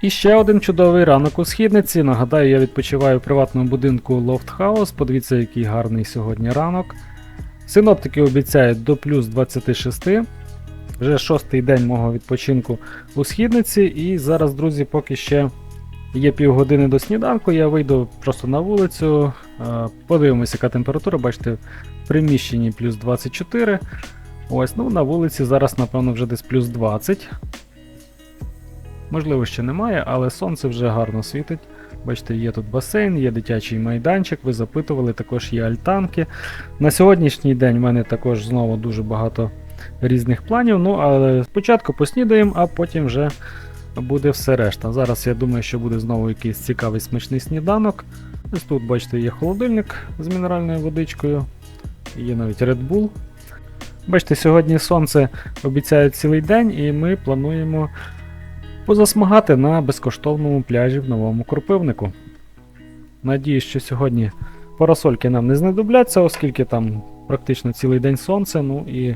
І ще один чудовий ранок у східниці. Нагадаю, я відпочиваю в приватному будинку House. Подивіться, який гарний сьогодні ранок. Синоптики обіцяють до плюс 26. Вже шостий день мого відпочинку у східниці. І зараз, друзі, поки ще є півгодини до сніданку, я вийду просто на вулицю. е, Подивимося, яка температура. Бачите, в приміщенні плюс 24. Ось, ну на вулиці зараз, напевно, вже десь плюс 20. Можливо, ще немає, але сонце вже гарно світить. Бачите, є тут басейн, є дитячий майданчик, ви запитували, також є альтанки. На сьогоднішній день в мене також знову дуже багато різних планів. Ну, але спочатку поснідаємо, а потім вже буде все решта. Зараз я думаю, що буде знову якийсь цікавий смачний сніданок. Ось тут, бачите, є холодильник з мінеральною водичкою, є навіть Red Bull. Бачите, сьогодні сонце обіцяє цілий день, і ми плануємо позасмагати на безкоштовному пляжі в новому Кропивнику. Надіюсь, що сьогодні парасольки нам не знадобляться, оскільки там практично цілий день сонце, ну і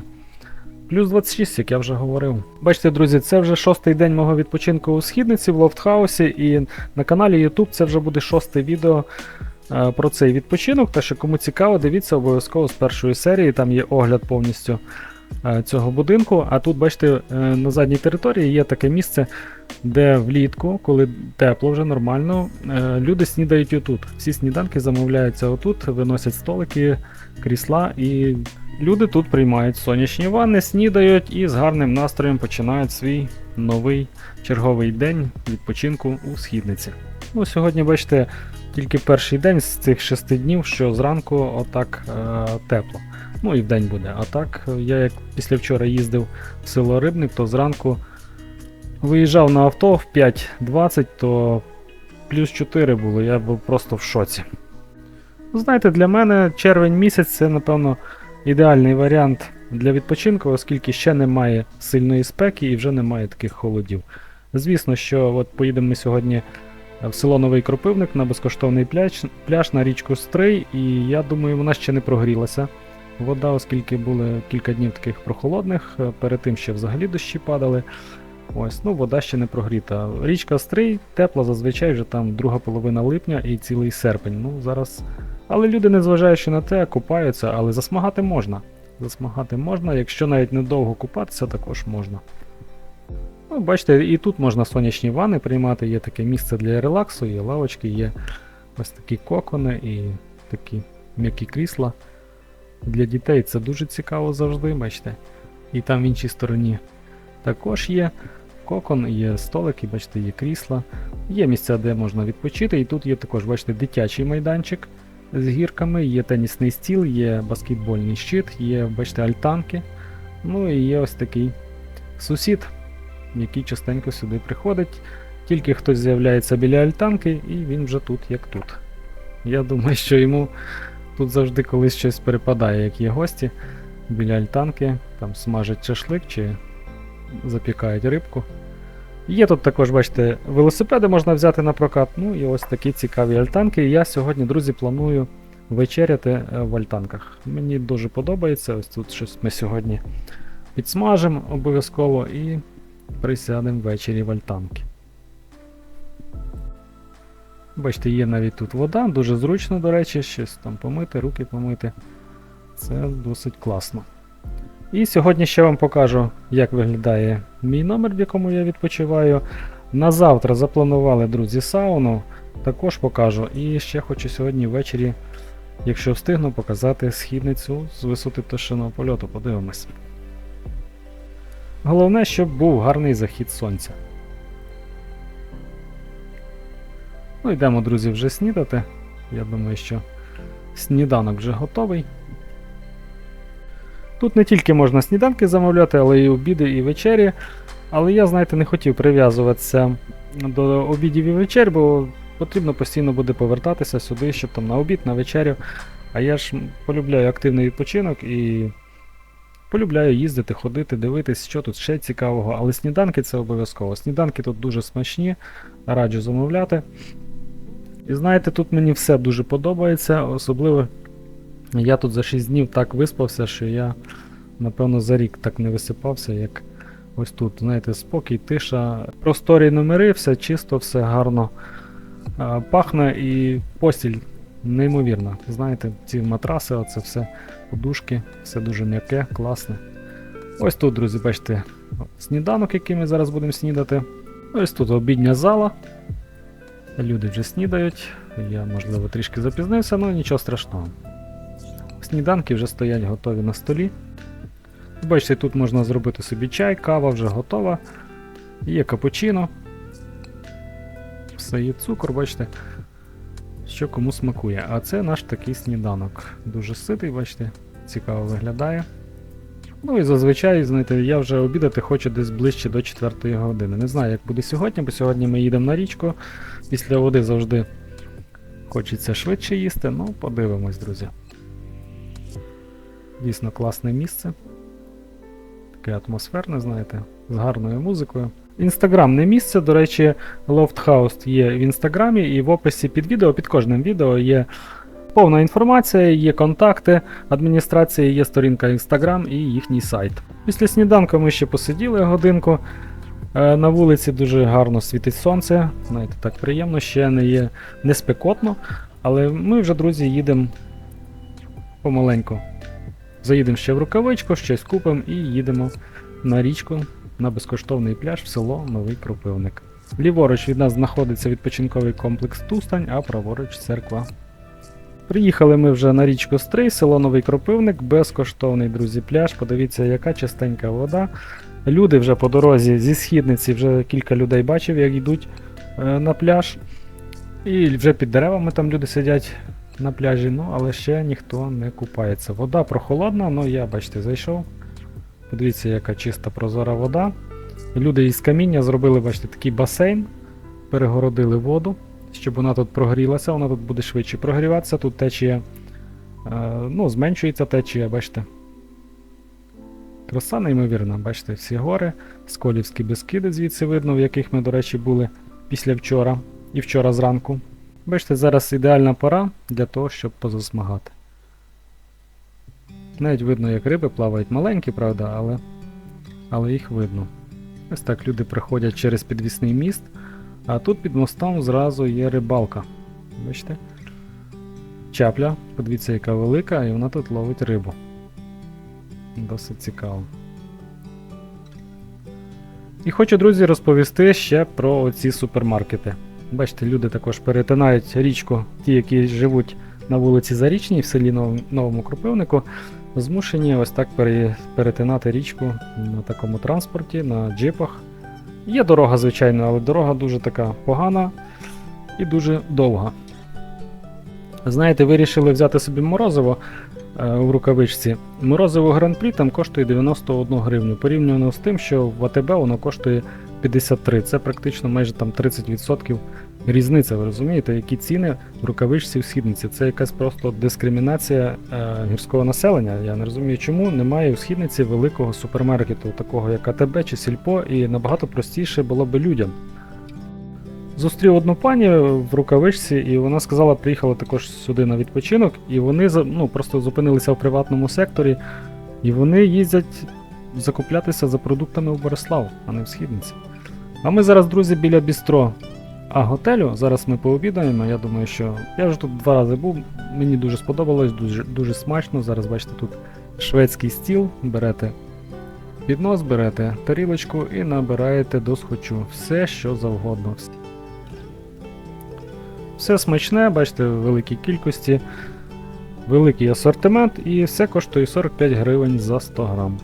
плюс 26, як я вже говорив. Бачите, друзі, це вже шостий день мого відпочинку у східниці в лофтхаусі, і на каналі YouTube це вже буде шосте відео е, про цей відпочинок. Так що кому цікаво, дивіться обов'язково з першої серії, там є огляд повністю цього будинку. А тут, бачите, е, на задній території є таке місце, де влітку, коли тепло вже нормально, е, люди снідають отут. Всі сніданки замовляються отут, виносять столики, крісла, і люди тут приймають сонячні ванни, снідають і з гарним настроєм починають свій новий черговий день відпочинку у східниці. Ну, сьогодні, бачите, тільки перший день з цих шести днів, що зранку отак е, тепло. Ну і вдень буде. А так, я як після вчора їздив в село Рибник, то зранку виїжджав на авто в 5.20, то плюс 4 було, я був просто в шоці. Ну, Знаєте, для мене червень місяць це, напевно, ідеальний варіант для відпочинку, оскільки ще немає сильної спеки і вже немає таких холодів. Звісно, що от поїдемо ми сьогодні в село Новий Кропивник на безкоштовний пляж, пляж на річку Стрий, і я думаю, вона ще не прогрілася. Вода, оскільки були кілька днів таких прохолодних, е, перед тим ще взагалі дощі падали. Ось, ну вода ще не прогріта. Річка Стрий тепла зазвичай вже там друга половина липня і цілий серпень. Ну зараз. Але люди, незважаючи на те, купаються, але засмагати можна. Засмагати можна, якщо навіть недовго купатися, також можна. Ну, бачите, і тут можна сонячні ванни приймати, є таке місце для релаксу, є лавочки, є ось такі кокони і такі м'які крісла. Для дітей це дуже цікаво завжди, бачите. І там в іншій стороні також є кокон, є столики, бачите, є крісла, є місця, де можна відпочити. І тут є також, бачите, дитячий майданчик з гірками, є тенісний стіл, є баскетбольний щит, є, бачите, альтанки. Ну і є ось такий сусід, який частенько сюди приходить. Тільки хтось з'являється біля альтанки, і він вже тут, як тут. Я думаю, що йому тут завжди колись щось перепадає, як є гості біля альтанки, там смажать шашлик чи запікають рибку. Є тут також, бачите, велосипеди можна взяти на прокат. Ну і ось такі цікаві альтанки. Я сьогодні, друзі, планую вечеряти е, в альтанках. Мені дуже подобається. Ось тут щось ми сьогодні підсмажимо обов'язково і присядемо ввечері в альтанки. Бачите, є навіть тут вода, дуже зручно, до речі, щось там помити, руки помити. Це досить класно. І сьогодні ще вам покажу, як виглядає мій номер, в якому я відпочиваю. На завтра запланували, друзі, сауну. Також покажу. І ще хочу сьогодні ввечері, якщо встигну, показати східницю з висоти пташиного польоту. Подивимось. Головне, щоб був гарний захід сонця. Ну, йдемо, друзі, вже снідати. Я думаю, що сніданок вже готовий. Тут не тільки можна сніданки замовляти, але й обіди і вечері. Але я, знаєте, не хотів прив'язуватися до обідів і вечер, бо потрібно постійно буде повертатися сюди, щоб там на обід, на вечерю. А я ж полюбляю активний відпочинок і полюбляю їздити, ходити, дивитись, що тут ще цікавого. Але сніданки це обов'язково. Сніданки тут дуже смачні, раджу замовляти. І знаєте, тут мені все дуже подобається, особливо я тут за 6 днів так виспався, що я, напевно, за рік так не висипався, як Ось тут, знаєте, спокій, тиша, просторі номери, все чисто, все гарно пахне і постіль неймовірна. Знаєте, ці матраси, оце все, подушки, все дуже м'яке, класне. Ось тут, друзі, бачите, сніданок, який ми зараз будемо снідати. Ось тут обідня зала. Люди вже снідають. Я, можливо, трішки запізнився, але нічого страшного. Сніданки вже стоять готові на столі. Бачите, тут можна зробити собі чай, кава вже готова. Є капучино. Все є цукор, бачите, що кому смакує. А це наш такий сніданок. Дуже ситий, бачите, цікаво виглядає. Ну і зазвичай, знаєте, я вже обідати хочу десь ближче до 4 години. Не знаю, як буде сьогодні, бо сьогодні ми їдемо на річку. Після води завжди хочеться швидше їсти, ну подивимось, друзі. Дійсно класне місце. Таке атмосферне, знаєте, з гарною музикою. Інстаграмне місце, до речі, Lofthouse є в інстаграмі, і в описі під відео, під кожним відео є повна інформація, є контакти адміністрації, є сторінка Instagram і їхній сайт. Після сніданку ми ще посиділи годинку. Е, На вулиці дуже гарно світить сонце, знаєте, так приємно, ще не є не спекотно, але ми вже, друзі, їдемо помаленьку. Заїдемо ще в рукавичку, щось купимо і їдемо на річку на безкоштовний пляж в село Новий Кропивник. Ліворуч від нас знаходиться відпочинковий комплекс Тустань, а праворуч церква. Приїхали ми вже на річку Стрий, село Новий Кропивник, безкоштовний, друзі, пляж. Подивіться, яка чистенька вода. Люди вже по дорозі зі східниці, вже кілька людей бачив, як йдуть е, на пляж. І вже під деревами там люди сидять на пляжі, ну але ще ніхто не купається. Вода прохолодна, ну я, бачите, зайшов. Подивіться, яка чиста прозора вода. Люди із каміння зробили, бачите, такий басейн, перегородили воду, щоб вона тут прогрілася, вона тут буде швидше прогріватися. Тут течія, е, ну, зменшується течія, бачите. Краса неймовірна, бачите, всі гори, Сколівські безкиди звідси видно, в яких ми, до речі, були після вчора і вчора зранку. Бачите, зараз ідеальна пора для того, щоб позасмагати. Навіть видно, як риби плавають маленькі, правда, але, але їх видно. Ось так люди приходять через підвісний міст, а тут під мостом зразу є рибалка. Бачите? Чапля, подивіться, яка велика, і вона тут ловить рибу. Досить цікаво. І хочу, друзі, розповісти ще про оці супермаркети. Бачите, люди також перетинають річку, ті, які живуть на вулиці Зарічній в селі Новому Кропивнику, змушені ось так перетинати річку на такому транспорті, на джипах. Є дорога, звичайно, але дорога дуже така погана і дуже довга. Знаєте, вирішили взяти собі морозиво е, в рукавичці. Морозиво Гран-прі там коштує 91 гривню, порівняно з тим, що в АТБ воно коштує 53. Це практично майже там 30% різниця. Ви розумієте, які ціни в рукавичці в східниці? Це якась просто дискримінація е, гірського населення. Я не розумію, чому немає у східниці великого супермаркету, такого як АТБ чи Сільпо, і набагато простіше було би людям. Зустрів одну пані в рукавичці, і вона сказала, приїхала також сюди на відпочинок, і вони ну, просто зупинилися в приватному секторі, і вони їздять закуплятися за продуктами в Борислав, а не в східниці. А ми зараз, друзі, біля бістро а готелю. Зараз ми пообідаємо. Я думаю, що я вже тут два рази був. Мені дуже сподобалось, дуже, дуже смачно. Зараз бачите, тут шведський стіл. Берете піднос, берете тарілочку і набираєте досхочу. Все, що завгодно. Все смачне, бачите, в великій кількості, великий асортимент, і все коштує 45 гривень за 100 грам.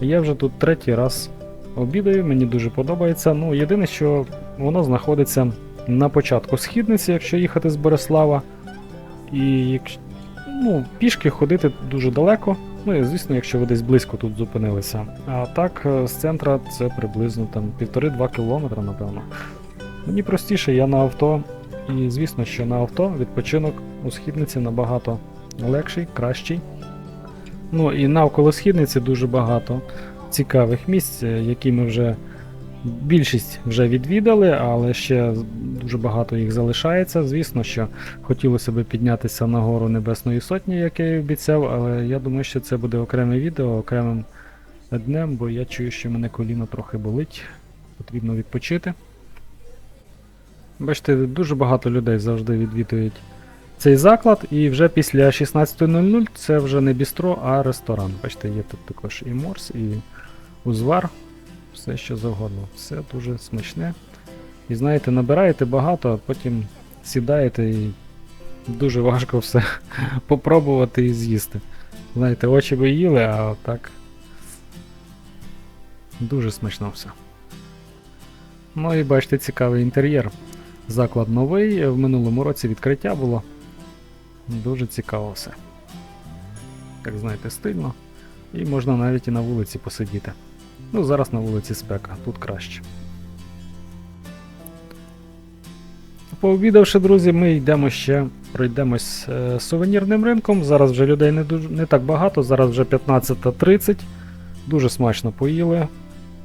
Я вже тут третій раз обідаю, мені дуже подобається. Ну, єдине, що воно знаходиться на початку східниці, якщо їхати з Борислава. І ну, пішки ходити дуже далеко. Ну і звісно, якщо ви десь близько тут зупинилися. А так, е, з центра це приблизно там 1,5-2 кілометри, напевно. Мені простіше, я на авто. І звісно, що на авто відпочинок у східниці набагато легший, кращий. Ну і навколо східниці дуже багато цікавих місць, е, які ми вже більшість вже відвідали, але ще дуже багато їх залишається. Звісно, що хотілося б піднятися на гору Небесної Сотні, як я і обіцяв, але я думаю, що це буде окреме відео, окремим днем, бо я чую, що мене коліно трохи болить. Потрібно відпочити. Бачите, дуже багато людей завжди відвідують цей заклад, і вже після 16.00 це вже не бістро, а ресторан. Бачите, є тут також і морс, і узвар, все що завгодно. Все дуже смачне. І знаєте, набираєте багато, а потім сідаєте і дуже важко все попробувати і з'їсти. Знаєте, очі ви їли, а так. Дуже смачно все. Ну і бачите, цікавий інтер'єр. Заклад новий, в минулому році відкриття було. Дуже цікаво все. Так знаєте, стильно. І можна навіть і на вулиці посидіти. Ну, зараз на вулиці спека, тут краще. Пообідавши, друзі, ми йдемо ще, пройдемось е, сувенірним ринком. Зараз вже людей не, дуже, не так багато, зараз вже 15.30. Дуже смачно поїли.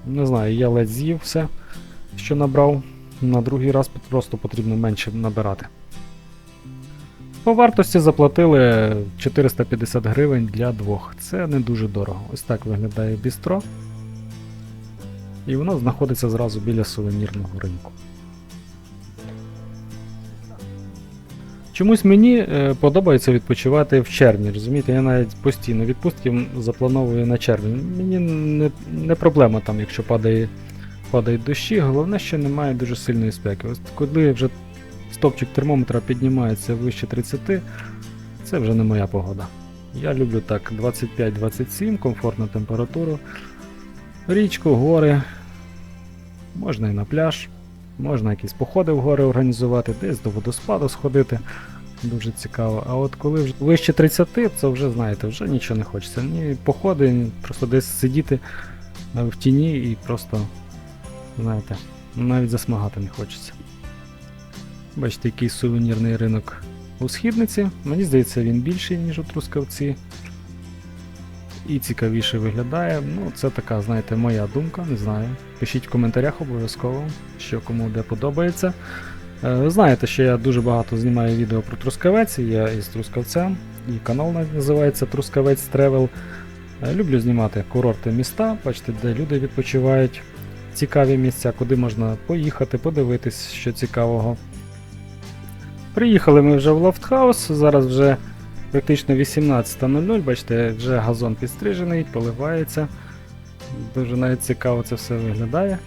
Не знаю, я ледь з'їв все, що набрав. На другий раз просто потрібно менше набирати. По вартості заплатили 450 гривень для двох. Це не дуже дорого. Ось так виглядає бістро. І воно знаходиться зразу біля сувенірного ринку. Чомусь мені е, подобається відпочивати в червні. Розумієте, я навіть постійно відпустки заплановую на червень. Мені не, не проблема там, якщо падає, падають дощі. Головне, що немає дуже сильної спеки. Ось коли вже стопчик термометра піднімається вище 30, це вже не моя погода. Я люблю так 25-27, комфортну температуру. Річку, гори. Можна і на пляж. Можна якісь походи в гори організувати, десь до водоспаду сходити. Дуже цікаво. А от коли вже вище 30, це вже, знаєте, вже нічого не хочеться. Ні походи, ні просто десь сидіти в тіні і просто, знаєте, навіть засмагати не хочеться. Бачите, який сувенірний ринок у східниці. Мені здається, він більший, ніж у Трускавці. І цікавіше виглядає. Ну, це така, знаєте, моя думка, не знаю. Пишіть в коментарях обов'язково, що кому де подобається. Е, Знаєте, що я дуже багато знімаю відео про Трускавець, я із Трускавця, і канал називається Трускавець Тревел. Е, Люблю знімати курорти міста, бачите, де люди відпочивають. Цікаві місця, куди можна поїхати, подивитись, що цікавого. Приїхали ми вже в Лофтхаус, зараз вже практично 18.00, бачите, вже газон підстрижений, поливається. Дуже навіть цікаво це все виглядає.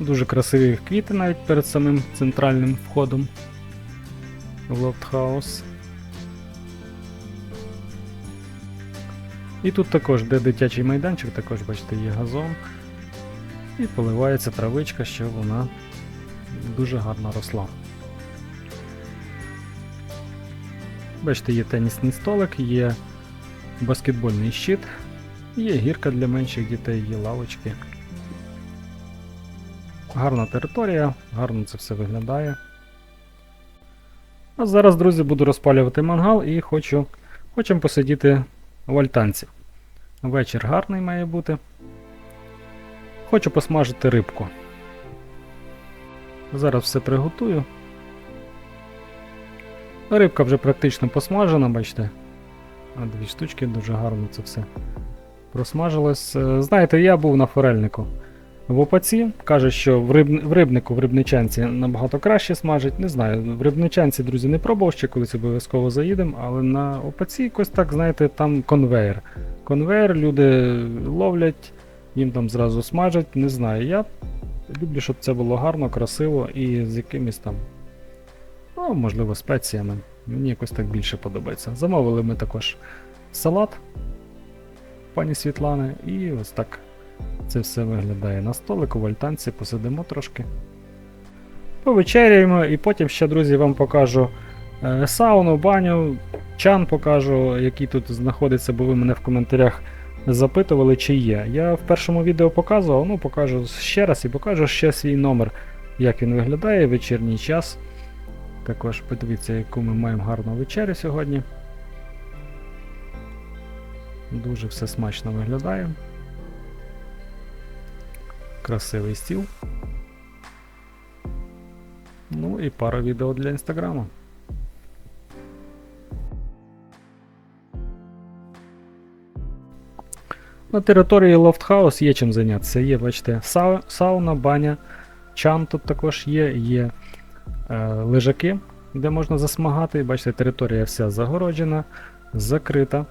Дуже красиві квіти навіть перед самим центральним входом в Лофтхаус. І тут також, де дитячий майданчик, також, бачите, є газон. І поливається травичка, що вона дуже гарно росла. Бачите, є тенісний столик, є баскетбольний щит, є гірка для менших дітей, є лавочки. Гарна територія, гарно це все виглядає. А зараз, друзі, буду розпалювати мангал і хочу, хочемо посидіти в альтанці. Вечір гарний має бути. Хочу посмажити рибку. Зараз все приготую. Рибка вже практично посмажена, бачите. А дві штучки дуже гарно це все просмажилось. Е, Знаєте, я був на форельнику в опаці. Каже, що в, риб... в рибнику, в рибничанці набагато краще смажить. Не знаю, в рибничанці, друзі, не пробував ще колись обов'язково заїдемо, але на опаці якось так, знаєте, там конвейер. Конвейер, люди ловлять, їм там зразу смажать, не знаю. Я люблю, щоб це було гарно, красиво і з якимись там, ну, можливо, спеціями. Мені якось так більше подобається. Замовили ми також салат пані Світлани, і ось так це все виглядає на столику, в альтанці, посидимо трошки. Повечеряємо, і потім ще, друзі, вам покажу е, сауну, баню, чан покажу, який тут знаходиться, бо ви мене в коментарях запитували, чи є. Я в першому відео показував, ну покажу ще раз і покажу ще свій номер, як він виглядає вечірній час. Також подивіться, яку ми маємо гарну вечерю сьогодні. Дуже все смачно виглядає. Красивий стіл. Ну і пара відео для інстаграму. На території Лофтхаус є чим зайнятися. Є, бачите, сауна, баня, чан тут також є, є лежаки, де можна засмагати. Бачите, територія вся загороджена, закрита.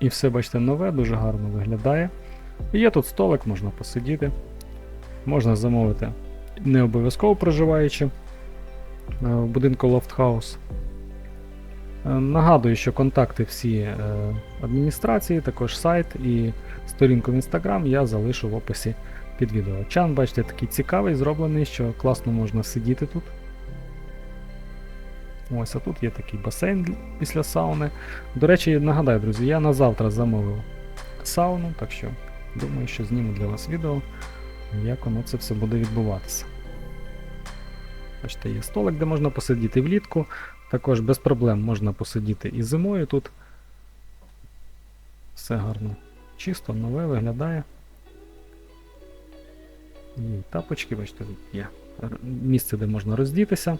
І все, бачите, нове, дуже гарно виглядає. І Є тут столик, можна посидіти. Можна замовити не обов'язково проживаючи е, в будинку Лофтхаус. Е, Нагадую, що контакти всі е, адміністрації, також сайт і сторінку в Instagram я залишу в описі під відео. Чан, бачите, такий цікавий, зроблений, що класно можна сидіти тут. Ось, а тут є такий басейн після сауни. До речі, нагадаю, друзі, я на завтра замовив сауну, так що думаю, що зніму для вас відео, як воно це все буде відбуватися. Бачите, є столик, де можна посидіти влітку. Також без проблем можна посидіти і зимою тут. Все гарно. Чисто, нове виглядає. І тапочки, бачите, тут є місце, де можна роздітися.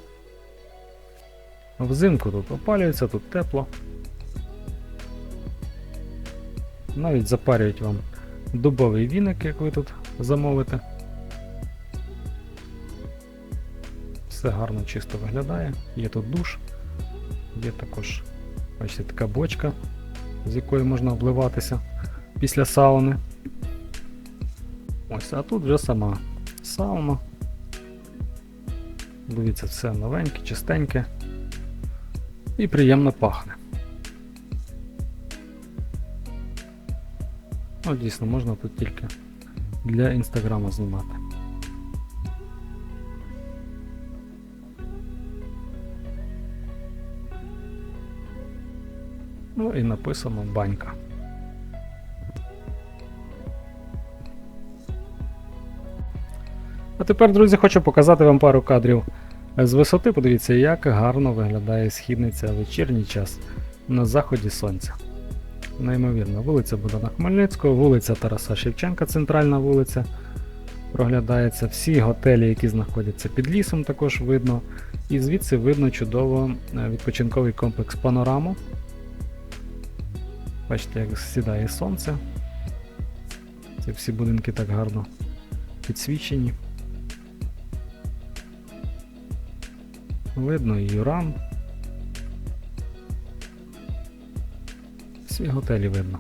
Взимку тут опалюється, тут тепло. Навіть запарюють вам дубовий віник, як ви тут замовите. Все гарно, чисто виглядає. Є тут душ, є також, бачите, така бочка, з якої можна обливатися після сауни. Ось, а тут вже сама сауна. Дивіться, все новеньке, чистеньке і приємно пахне. Ну, дійсно, можна тут тільки для інстаграма знімати. Ну і написано банька. А тепер, друзі, хочу показати вам пару кадрів з висоти. Подивіться, як гарно виглядає східниця вечірній час на заході сонця. Неймовірно, вулиця Богдана Хмельницького, вулиця Тараса Шевченка, центральна вулиця. Проглядається всі готелі, які знаходяться під лісом, також видно. І звідси видно чудово е, відпочинковий комплекс Панораму. Бачите, як сідає сонце. Ці всі будинки так гарно підсвічені. Видно і Юран. Всі готелі видно.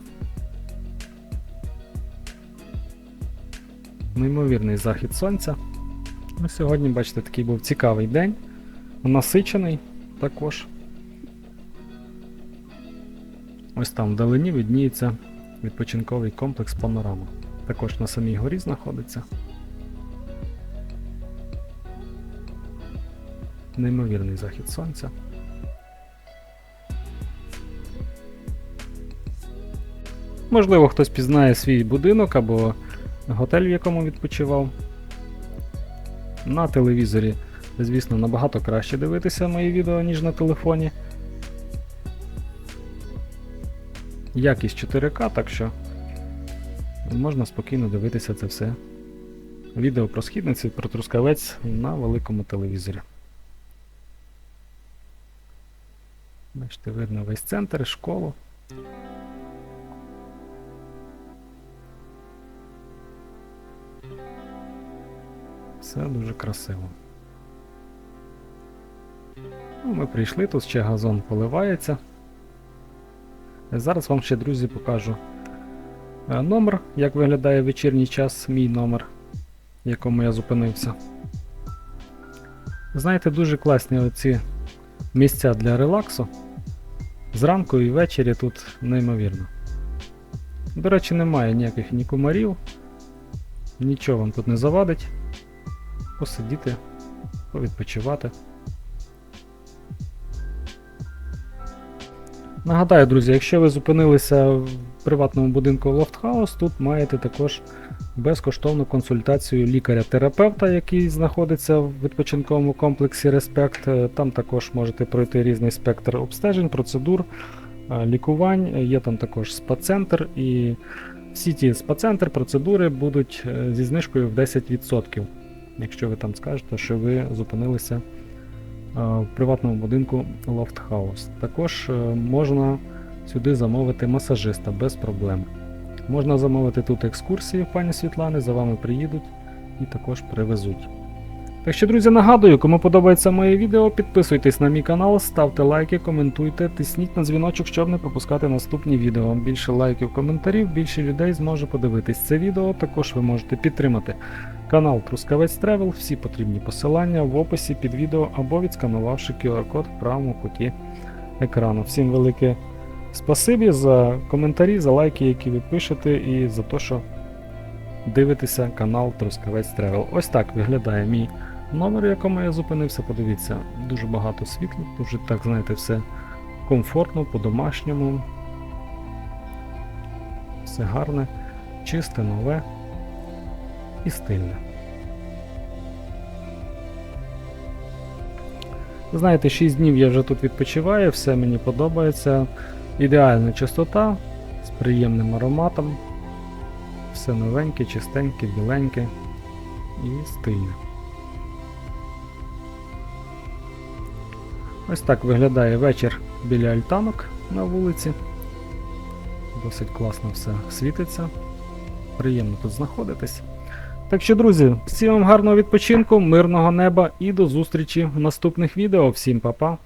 Неймовірний захід сонця. Ну, сьогодні, бачите, такий був цікавий день. Насичений також. Ось там вдалині видніється відпочинковий комплекс Панорама. Також на самій горі знаходиться. Неймовірний захід сонця. Можливо, хтось пізнає свій будинок або готель, в якому відпочивав. На телевізорі, звісно, набагато краще дивитися мої відео, ніж на телефоні. Якість 4К, так що можна спокійно дивитися це все. Відео про східниці, про трускавець на великому телевізорі. Бачите, видно весь центр, школу. Все дуже красиво. Ну, ми прийшли, тут ще газон поливається. Зараз вам ще, друзі, покажу е, номер, як виглядає вечірній час, мій номер, в якому я зупинився. Знаєте, дуже класні оці місця для релаксу. Зранку і ввечері тут неймовірно. До речі, немає ніяких ні комарів, нічого вам тут не завадить. Посидіти, повідпочивати. Нагадаю, друзі, якщо ви зупинилися приватному будинку House, тут маєте також безкоштовну консультацію лікаря-терапевта, який знаходиться в відпочинковому комплексі Респект. Е, Там також можете пройти різний спектр обстежень, процедур, е, лікувань. Є там також спа-центр і всі ті спа-центр, процедури будуть е, зі знижкою в 10%, якщо ви там скажете, що ви зупинилися в приватному будинку House. Також можна сюди замовити масажиста без проблем. Можна замовити тут екскурсії пані Світлани, за вами приїдуть і також привезуть. Так що, друзі, нагадую, кому подобається моє відео, підписуйтесь на мій канал, ставте лайки, коментуйте, тисніть на дзвіночок, щоб не пропускати наступні відео. Більше лайків, коментарів, більше людей зможе подивитись це відео. Також ви можете підтримати канал Трускавець Тревел, всі потрібні посилання в описі під відео або відсканувавши QR-код в правому куті екрану. Всім велике спасибі за коментарі, за лайки, які ви пишете, і за те, що дивитеся канал Трускавець Тревел. Ось так виглядає мій номер, в якому я зупинився. Подивіться, дуже багато світла, дуже так, знаєте, все комфортно, по-домашньому. Все гарне, чисте, нове і стильне. Знаєте, 6 днів я вже тут відпочиваю, все мені подобається. Ідеальна чистота з приємним ароматом. Все новеньке, чистеньке, біленьке і стильне. Ось так виглядає вечір біля альтанок на вулиці. Досить класно все світиться. Приємно тут знаходитись. Так що, друзі, всім вам гарного відпочинку, мирного неба і до зустрічі в наступних відео. Всім па-па!